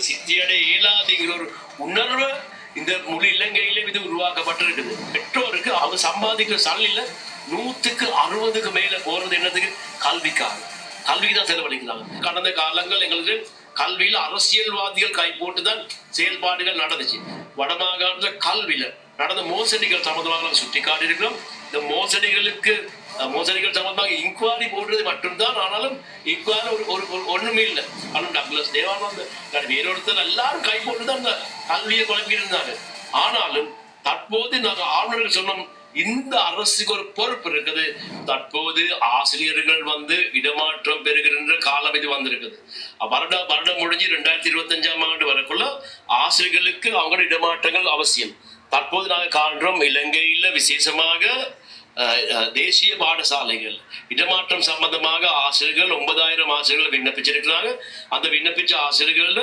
சித்தியடைய இயலாதுங்கிற ஒரு உணர்வு இந்த முழு இலங்கையிலே இது உருவாக்கப்பட்டிருக்குது. பெற்றோருக்கு அவங்க சம்பாதிக்கிற சல்லில நூத்துக்கு அறுபதுக்கு மேல போறது என்னதுக்கு? கல்விக்காக. கல்விக்கு தான் செலவழிக்கிறாங்க. கடந்த காலங்கள் எங்களுக்கு கல்வியில் அரசியல்வாதிகள் கை போட்டுதான் செயல்பாடுகள் நடந்துச்சு. வடமாகாணத்துல கல்வியில நடந்த மோசடிகள் சம்பந்தமாக நாங்கள் சுட்டி காட்டியிருக்கிறோம். இந்த மோசடிகளுக்கு மோசடிகள் சம்பந்தமாக இன்குவாரி போடுறது மட்டும்தான் ஆனாலும் இன்குவாரி ஒரு ஒரு ஒரு- ஒண்ணுமே இல்லை. ஆனால் டக்ளஸ் தேவானந்த வேறொருத்தர் எல்லாரும் கை போட்டு தான் அந்த கல்வியை குழம்பி இருந்தாங்க ஆனாலும் தற்போது நாங்கள் ஆளுநர்கள் சொன்னோம் இந்த அரசுக்கு ஒரு பொறுப்பு இருக்குது. தற்போது ஆசிரியர்கள் வந்து இடமாற்றம் பெறுகின்ற காலம் இது வந்திருக்குது. வருடம் வருடம் முடிஞ்சு ரெண்டாயிரத்தி இருபத்தஞ்சாம் ஆண்டு வரக்குள்ள ஆசிரியர்களுக்கு அவங்களோட இடமாற்றங்கள் அவசியம். தற்போது நாங்கள் காண்கிறோம் இலங்கையில் விசேஷமாக தேசிய பாடசாலைகள். இடமாற்றம் சம்பந்தமாக ஆசிரியர்கள் ஒன்பதாயிரம் ஆசிரியர்கள் விண்ணப்பிச்சிருக்கிறாங்க. அந்த விண்ணப்பிச்ச ஆசிரியர்கள்ல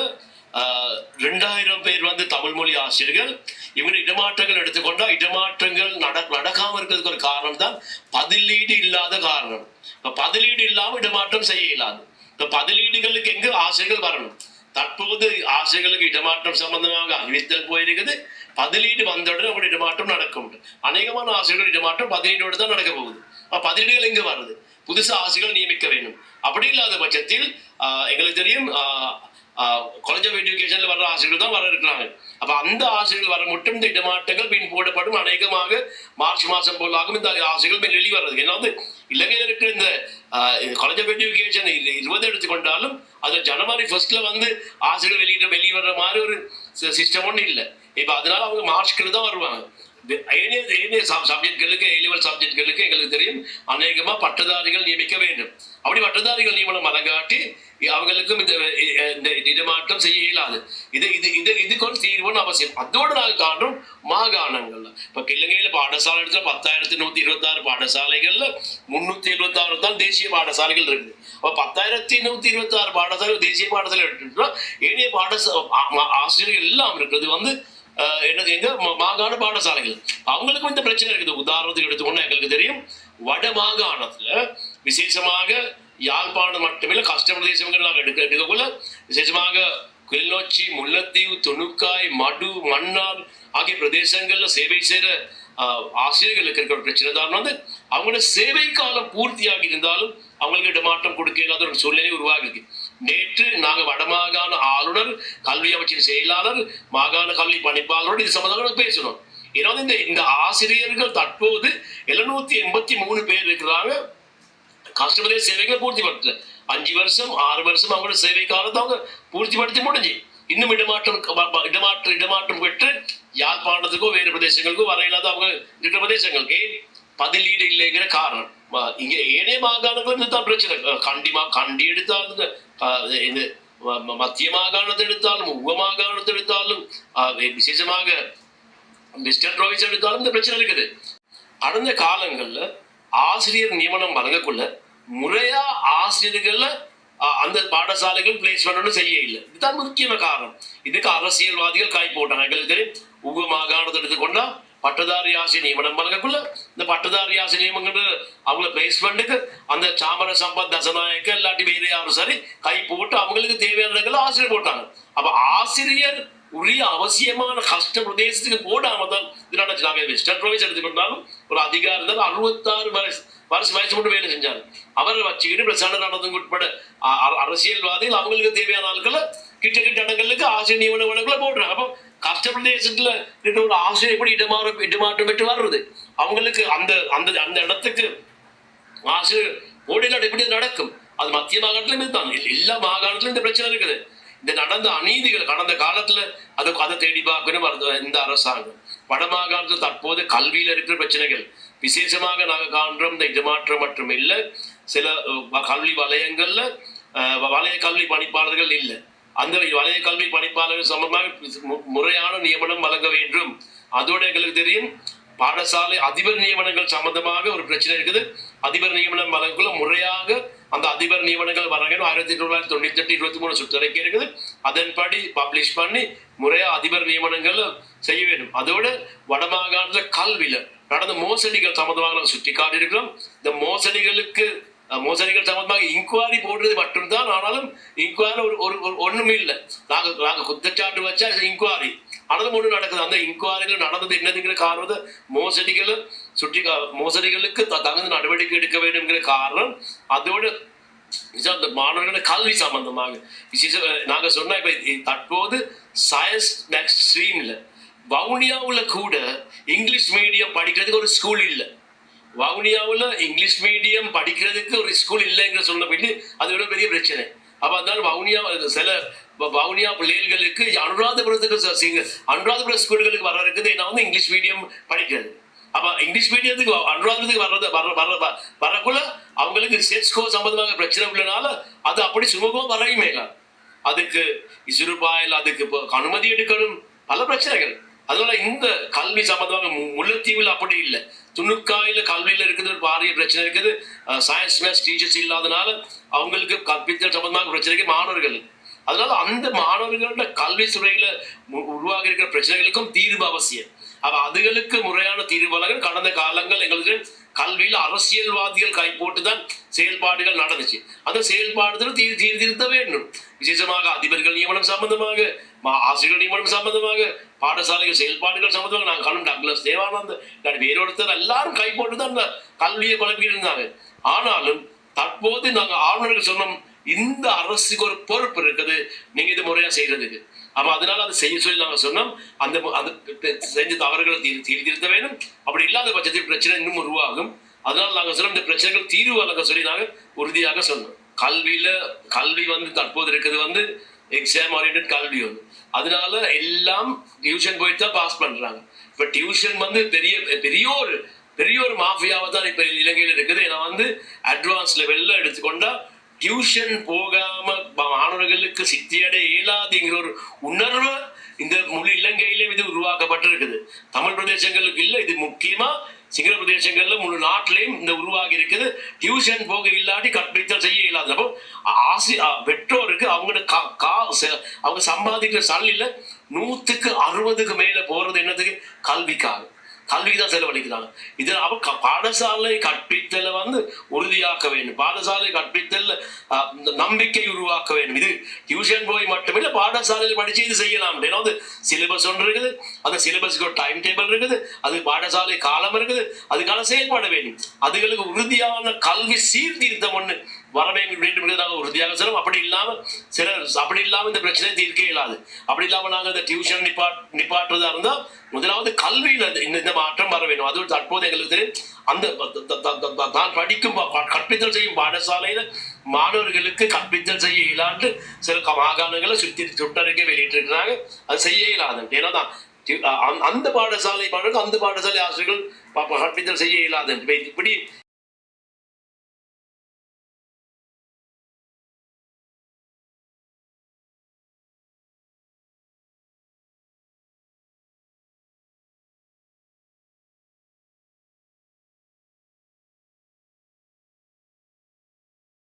ரெண்டாயிரம் பேர் வந்து தமிழ் மொழி ஆசிரியர்கள். இவங்க இடமாற்றங்கள் எடுத்துக்கொண்டா இடமாற்றங்கள் நட நடக்காம இருக்கிறதுக்கு ஒரு காரணம் தான் பதிலீடு இல்லாத காரணம். இப்ப பதிலீடு இல்லாமல் இடமாற்றம் செய்ய இயலாது. இப்ப பதிலீடுகளுக்கு எங்க ஆசிரியர்கள் வரணும்? தற்போது ஆசிரியர்களுக்கு இடமாற்றம் சம்பந்தமாக அறிவித்தல் போயிருக்குது. பதிலீடு வந்தவுடனே அவங்க இடமாற்றம் நடக்கும் அநேகமான ஆசிரியர்கள் இடமாற்றம் பதிலீடோடு தான் நடக்க போகுது. பதிலீடுகள் எங்க வருது? புதுசா ஆசைகள் நியமிக்க வேண்டும். அப்படி இல்லாத பட்சத்தில் எங்களுக்கு தெரியும் காலேஜ் ஆஃப் எஜுகேஷன்ல வர்ற ஆசிரியர்கள் தான் வர இருக்கிறாங்க. அப்ப அந்த ஆசிரியர்கள் வர மட்டும் இந்த இடமாற்றங்கள் பின் போடப்படும். அநேகமாக மார்ச் மாசம் போலாகும் இந்த ஆசிரியர்கள் மேல் வெளிவரது ஏன்னா வந்து இலங்கையில் இருக்கிற இந்த காலேஜ் ஆஃப் எஜுகேஷன் இருபது எடுத்துக்கொண்டாலும் அது ஜனவரி ஃபர்ஸ்ட்ல வந்து ஆசிரியர்கள் வெளியிட வெளியே வர்ற மாதிரி ஒரு சிஸ்டம் ஒன்றும் இல்லை. இப்ப அதனால அவங்க மார்ச்க்கு தான் வருவாங்க. ஏனைய ஏனைய சப்ஜெக்ட்களுக்கு ஏ லெவல் சப்ஜெக்ட்களுக்கு எங்களுக்கு தெரியும். அநேகமா பட்டதாரிகள் நியமிக்க வேண்டும். அப்படி பட்டதாரிகள் நியமனம் அலங்காட்டி அவங்களுக்கும் இந்த இந்த இடமாற்றம் செய்ய இயலாது. இது இது இது இதுக்கு ஒரு தீர்வுன்னு அவசியம். அதோடு நாங்கள் காணும் மாகாணங்கள்ல. இப்ப இலங்கையில பாடசாலை இடத்துல பத்தாயிரத்தி நூத்தி இருபத்தி ஆறு பாடசாலைகள்ல முன்னூத்தி எழுபத்தி ஆறு தான் தேசிய பாடசாலைகள் இருக்குது அப்ப பத்தாயிரத்தி நூத்தி இருபத்தி ஆறு பாடசாலைகள் தேசிய பாடசாலை எடுத்துட்டா ஏனைய பாடசா ஆசிரியர்கள் எல்லாம் இருக்கிறது வந்து எங்க? மாகாண பாடசாலைகள். அவங்களுக்கும் இந்த பிரச்சனை இருக்குது. உதாரணத்துக்கு எடுத்துக்கொண்டு எங்களுக்கு தெரியும் வட மாகாணத்துல விசேஷமாக யாழ்ப்பாணம் மட்டுமில்ல கஷ்ட பிரதேசங்கள் நாங்கள் எடுக்க எடுக்கக்குள்ள விசேஷமாக கிளிநொச்சி முல்லைத்தீவு துணுக்காய் மடு மன்னார் ஆகிய பிரதேசங்கள்ல சேவை செய்யற ஆசிரியர்களுக்கு இருக்கிற ஒரு பிரச்சனை. தான் வந்து அவங்களோட சேவை காலம் பூர்த்தியாகி இருந்தாலும் அவங்களுக்கு இடமாற்றம் கொடுக்க இல்லாத ஒரு சூழ்நிலை உருவாகிருக்கு நேற்று நாங்கள் வடமாகாண ஆளுநர் கல்வி அமைச்சின் செயலாளர் மாகாண கல்வி பணிப்பாளரோடு இது சம்பந்தமாக பேசணும் ஏன்னா இந்த இந்த ஆசிரியர்கள் தற்போது எழுநூத்தி எண்பத்தி மூணு பேர் இருக்கிறாங்க. கஸ்டமரே சேவைகளை பூர்த்திப்படுத்தல அஞ்சு வருஷம் ஆறு வருஷம் அவங்களோட சேவை காலத்தை அவங்க பூர்த்திப்படுத்தி முடிஞ்சு. இன்னும் இடமாற்றம் இடமாற்றம் இடமாற்றம் பெற்று யாழ்ப்பாணத்துக்கோ வேறு பிரதேசங்களுக்கோ வர இல்லாத அவங்க இருக்கிற பிரதேசங்களுக்கு ஏன்? பதிலீடு இல்லைங்கிற காரணம். இங்கே இங்க ஏனைய மாகாணங்களும் இதுதான் பிரச்சனை. கண்டிமா கண்டி எடுத்தா மத்திய மாகாணத்தை எடுத்தாலும் உவ மாகாணத்தை எடுத்தாலும் விசேஷமாக வெஸ்டர்ன் ப்ரொவின்ஸ் எடுத்தாலும் இந்த பிரச்சனை இருக்குது கடந்த காலங்கள்ல ஆசிரியர் நியமனம் வழங்கக்குள்ள முறையா ஆசிரியர்கள்ல அந்த பாடசாலைகள் பிளேஸ் பண்ணணும் செய்ய இல்லை இதுதான் முக்கியமான காரணம் இதுக்கு அரசியல்வாதிகள் காய் போட்டாங்க எங்களுக்கு உவ மாகாணத்தை எடுத்துக்கொண்டா பட்டதாரி ஆசிரியர் நியமனம் வழங்கக்குள்ள இந்த பட்டதாரி ஆசிரியர் நியமனங்கள் அவங்கள பிளேஸ்மெண்ட்டுக்கு அந்த சாமர சம்பத் தசநாயக்க இல்லாட்டி வேற சரி கை போட்டு அவங்களுக்கு தேவையான ஆசிரியர் போட்டாங்க. அப்ப ஆசிரியர் உரிய அவசியமான கஷ்ட பிரதேசத்துக்கு போடாம தான் இது நடந்துச்சு. வெஸ்டர்ன் ப்ரொவின்ஸ் எடுத்துக்கொண்டாலும் ஒரு அதிகாரி தான் அறுபத்தாறு வயசு வருஷம் வயசு மட்டும் வேலை செஞ்சாரு. அவரை வச்சுக்கிட்டு பிரச்சனை நடந்தவங்க உட்பட அ- அரசியல்வாதிகள் அவங்களுக்கு தேவையான ஆட்களை கிட்ட கிட்ட இடங்களுக்கு ஆசிரியர் நியமன வழக்குல போடுறாங்க. அப்போ கஷ்ட பிரதேசத்துல இருக்கிற ஒரு ஆசிரியர் எப்படி இடமாற்றம் இடமாற்றம் பெற்று வர்றது? அவங்களுக்கு அந்த அந்த அந்த இடத்துக்கு ஆசிரியர் ஓடினாடு எப்படி நடக்கும்? அது மத்திய மாகாணத்திலும் இதுதான் இல்லை எல்லா மாகாணத்திலும் இந்த பிரச்சனை இருக்குது. இந்த நடந்த அநீதிகள் கடந்த காலத்துல அது அதை தேடி பார்க்கணும் இந்த அரசாங்கம். வட மாகாணத்தில் தற்போது கல்வியில இருக்கிற பிரச்சனைகள். விசேஷமாக நாங்கள் காண்றோம் இந்த இடமாற்றம் மற்றும் இல்லை. சில கல்வி வலயங்கள்ல வலய கல்வி பணிப்பாளர்கள் இல்லை. அந்த வலய கல்வி பணிப்பாளர்கள் சம்பந்தமாக முறையான நியமனம் வழங்க வேண்டும். அதோட எங்களுக்கு தெரியும் பாடசாலை அதிபர் நியமனங்கள் சம்பந்தமாக ஒரு பிரச்சனை இருக்குது. அதிபர் நியமனம் வழங்கக்குள்ள முறையாக அந்த அதிபர் நியமனங்கள் வழங்கணும் ஆயிரத்தி தொள்ளாயிரத்தி தொண்ணூத்தி எட்டு இருபத்தி மூணு சுற்றறிக்கை இருக்குது அதன்படி பப்ளிஷ் பண்ணி முறையா அதிபர் நியமனங்கள் செய்ய வேண்டும். அதோட வடமாகாணத்துல கல்வியில நடந்த மோசடிகள் சம்பந்தமாக நாங்கள் சுட்டி காட்டியிருக்கிறோம் இந்த மோசடிகளுக்கு மோசடிகள் சம்பந்தமாக இன்கொயரி போடுறது மட்டும்தான் ஆனாலும் இன்கொயரி ஒரு ஒரு ஒண்ணுமே இல்லை. நாங்க நாங்க குத்தச்சாட்டு வச்சா இன்கொயரி ஆனாலும் ஒன்று நடக்குது. அந்த இன்கொயரிகள் நடந்தது என்னதுங்கிற காரணத்தை மோசடிகள் சுற்றி மோசடிகளுக்கு த- தகுந்த நடவடிக்கை எடுக்க வேண்டும்ங்கிற காரணம் அதோட அந்த மாணவர்களோட கல்வி சம்பந்தமாக. விசேஷ நாங்க சொன்ன இப்ப தற்போது சயின்ஸ் நெக்ஸ்ட் ஸ்ட்ரீம்ல வவுனியாவுல கூட இங்கிலீஷ் மீடியம் படிக்கிறதுக்கு ஒரு ஸ்கூல் இல்லை. வவுனியாவுல இங்கிலீஷ் மீடியம் படிக்கிறதுக்கு ஒரு ஸ்கூல் இல்லைங்கிற சொன்ன பிள்ளை அது விட பெரிய பிரச்சனை. அப்ப அதனால வவுனியா சில வவுனியா பிள்ளைகளுக்கு அனுராதபுரத்துக்கு அனுராதபுரம் ஸ்கூல்களுக்கு வர இருக்குது. ஏன்னா வந்து இங்கிலீஷ் மீடியம் படிக்கிறது. அப்ப இங்கிலீஷ் மீடியத்துக்கு வ- வர்றது வர வர வரக்குள்ள அவங்களுக்கு சேஸ்கோ ஸ்கோர் சம்பந்தமாக பிரச்சனை உள்ளனால அது அப்படி சுமூகமா வரையுமே இல்லை. அதுக்கு இசுறுபாயில் அதுக்கு இப்போ அனுமதி எடுக்கணும். பல பிரச்சனைகள். அதனால இந்த கல்வி சம்பந்தமாக மு- முல்லைத்தீவில் அப்படி இல்லை. துணுக்காயில கல்வியில் இருக்குது ஒரு பாரிய பிரச்சனை இருக்குது. சயின்ஸ் மேத்ஸ் டீச்சர்ஸ் இல்லாதனால அவங்களுக்கு கற்பித்தல் சம்பந்தமாக பிரச்சனைக்கு மாணவர்கள். அதனால அந்த மாணவர்களோட கல்வி துறையில உருவாகி இருக்கிற பிரச்சனைகளுக்கும் தீர்வு அவசியம். அப்ப அதுகளுக்கு முறையான தீர்வு கடந்த காலங்கள் எங்களுக்கு கல்வியில் அரசியல்வாதிகள் கை போட்டுதான் செயல்பாடுகள் நடந்துச்சு. அந்த செயல்பாடுகள் தீர் சீர்திருத்த வேண்டும். விசேஷமாக அதிபர்கள் நியமனம் சம்பந்தமாக மா- ஆசிரியர்கள் நியமனம் சம்பந்தமாக பாடசாலைகள் செயல்பாடுகள் சம்பந்தமாக நாங்கள் காணும் டக்ளஸ் தேவானந்த் வேறொருத்தர் எல்லாரும் கை தான் அந்த கல்வியை குழப்பி இருந்தாங்க. ஆனாலும் தற்போது நாங்கள் ஆளுநர்கள் சொன்னோம் இந்த அரசுக்கு ஒரு பொறுப்பு இருக்குது. நீங்க இது முறையா செய்யறதுக்கு அப்ப அதனால அதை செய்ய சொல்லி நாங்க சொன்னோம். அந்த அது அந்த செஞ்ச தவறுகளை தீர் தீர் திருத்த வேண்டும். அப்படி இல்லாத பட்சத்தில் பிரச்சனை இன்னும் உருவாகும். அதனால நாங்க சொன்னோம் இந்த பிரச்சனைகள் தீர்வு வழங்க சொல்லி நாங்கள் உறுதியாக சொன்னோம். கல்வியில கல்வி வந்து தற்போது இருக்கிறது வந்து எக்ஸாம் ஓரியன்ட் கல்வி வந்து. அதனால எல்லாம் டியூஷன் போயிட்டு தான் பாஸ் பண்றாங்க. இப்ப டியூஷன் வந்து பெரிய பெரிய ஒரு பெரிய ஒரு மாஃபியாவை தான் இப்ப இலங்கையில் இருக்குது. ஏன்னா வந்து அட்வான்ஸ் லெவல்ல எடுத்துக்கொண்டா டியூஷன் போகாம மாணவர்களுக்கு மாணவர்களுக்கு சித்தியடைய இயலாதுங்கிற ஒரு உணர்வு இந்த முழு இலங்கையிலே இது உருவாக்கப்பட்டிருக்குது. தமிழ் பிரதேசங்களுக்கு இல்ல இது முக்கியமா சிங்கள பிரதேசங்கள்ல முழு நாட்டிலையும் இந்த உருவாகி இருக்குது டியூஷன் போக இல்லாட்டி கற்பித்தல் செய்ய இயலாது. அப்போ ஆசி பெற்றோருக்கு அவங்களோட கா- கா- அவங்க சம்பாதிக்கிற சல்லில நூத்துக்கு அறுபதுக்கு மேல போறது என்னதுக்கு கல்விக்காக. கல்விக்கு தான் செலவழிக்கிறாங்க. இதில் அவ க- பாடசாலை கற்பித்தல வந்து உறுதியாக்க வேண்டும். பாடசாலை கற்பித்தல் நம்பிக்கை உருவாக்க வேண்டும். இது டியூஷன் போய் மட்டுமில்லை பாடசாலையில் படித்து இது செய்யலாம். ஏன்னா வந்து சிலபஸ் ஒன்று இருக்குது அந்த சிலபஸ்க்கு ஒரு டைம் டேபிள் இருக்குது அது பாடசாலை காலம் இருக்குது அதுக்கான செயல்பட வேண்டும் அதுகளுக்கு உறுதியான கல்வி சீர்திருத்தம் ஒன்று வர வேண்டும் வேண்டும் நாங்கள் உறுதியாக சொல்லும். அப்படி இல்லாமல் சிலர் அப்படி இல்லாமல் இந்த பிரச்சனை தீர்க்க இயலாது அப்படி இல்லாமல் நாங்கள் இந்த டியூஷன் நிப்பாட் நிப்பாட்டுறதா இருந்தால் முதலாவது கல்வியில் இந்த இந்த மாற்றம் வர வேண்டும். அதுவும் தற்போது எங்களுக்கு தெரியும். அந்த த- நான் படிக்கும் பா- கற்பித்தல் செய்யும் பாடசாலையில் மாணவர்களுக்கு கற்பித்தல் செய்ய இயலாண்டு சில மாகாணங்களை சுற்றி சுட்டறிக்கை வெளியிட்டிருக்கிறாங்க. அது செய்ய இயலாது. ஏன்னா தான் அந்த பாடசாலை மாணவர்கள் அந்த பாடசாலை ஆசிரியர்கள் கற்பித்தல் செய்ய இயலாது. இப்படி